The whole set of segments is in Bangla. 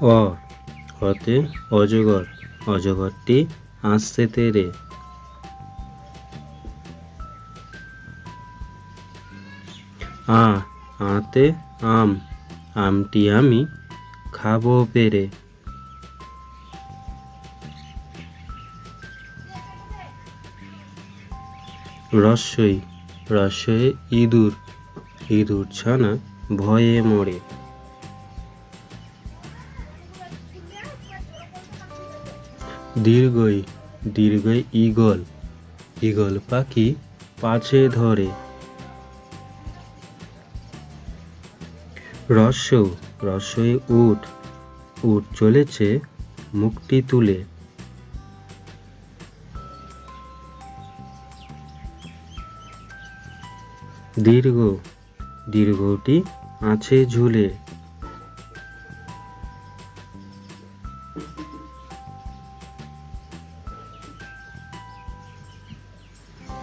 অ অতে অজগর, অজগরটি আসছে তেরে। আ, আতে আম, আমটি আমি খাব পেরে। রস্যই রস্যয়ে ইঁদুর ইঁদুর ছানা ভয়ে মরে। দীর্ঘই দীর্ঘই ঈগল। ঈগল পাখি পাছে ধরে। রস্য রস্যই উট। উট চলেছে মুখটি তুলে। দীর্ঘ, দীর্ঘটি আছে ঝুলে।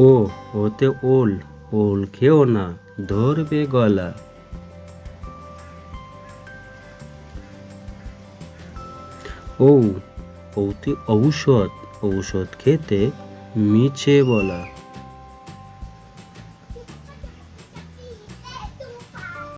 ও, ওতে ওল ওল খেও না, ধরবে গলা। ও, ওতে ঔষধ ঔষধ খেতে মিছে বলা।